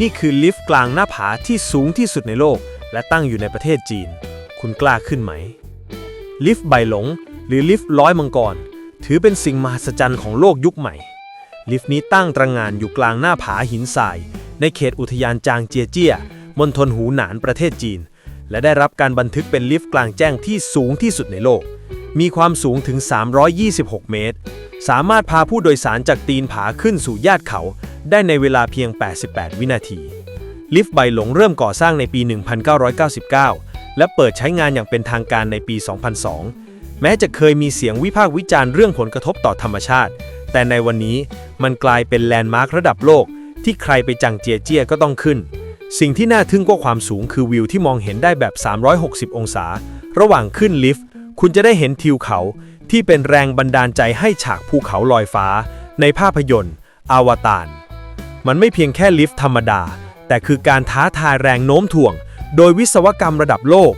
นี่คือลิฟต์กลางหน้าผาที่สูงที่สุดในโลก และตั้งอยู่ในประเทศจีน คุณกล้าขึ้นไหม ลิฟต์ใบหลง หรือลิฟต์ร้อยมังกร ถือเป็นสิ่งมหัศจรรย์ของโลกยุคใหม่ ลิฟต์นี้ตั้งตระหง่านอยู่กลางหน้าผาหินทราย ในเขตอุทยานจางเจียเจี้ยมณฑลหูหนานประเทศจีน และได้รับการบันทึกเป็นลิฟต์กลางแจ้งที่สูงที่สุดในโลก มีความสูงถึง 326 เมตร สามารถพาผู้โดยสารจากตีนผาขึ้นสู่ยอดเขา ได้ในเวลาเพียง 88 วินาที ลิฟต์ใบหลงเริ่มก่อสร้างในปี 1999 และเปิดใช้งานอย่างเป็นทางการในปี 2002 แม้จะเคยมีเสียงวิพากษ์วิจารณ์เรื่องผลกระทบต่อธรรมชาติ แต่ในวันนี้มันกลายเป็นแลนด์มาร์คระดับโลก ที่ใครไปจังเจียเจียก็ต้องขึ้นสิ่งที่น่าทึ่งกว่าความสูงคือวิวที่มองเห็นได้แบบ 360 องศา ระหว่างขึ้นลิฟต์ คุณจะได้เห็นทิวเขาที่เป็นแรงบันดาลใจให้ฉากภูเขาลอยฟ้า ในภาพยนตร์ อวตาร มันไม่เพียงแค่ลิฟต์ธรรมดา แต่คือการท้าทายแรงโน้มถ่วง โดยวิศวกรรมระดับโลก